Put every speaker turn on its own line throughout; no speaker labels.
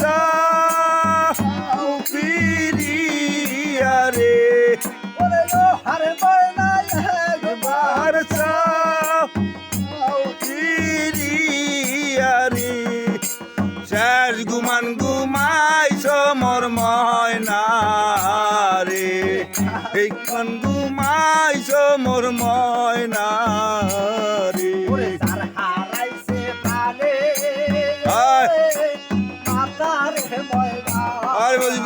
চাও পিরিয়া রে।
হার বয়না একবার
চাও পিরিয়া রে। শেষ গুমান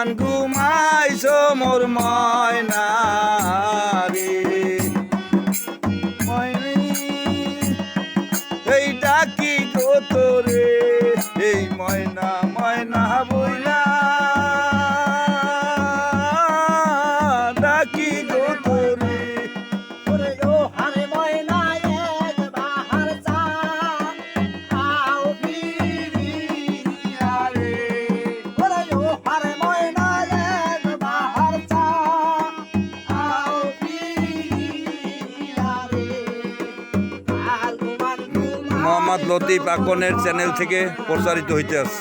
প্রাণ
ঘুমাইছ মোর ময়না রে এই ডাকি গো তোরে? এই ময়না মোহাম্মদ লতিফ আকনের চ্যানেল থেকে প্রচারিত হইতে আছে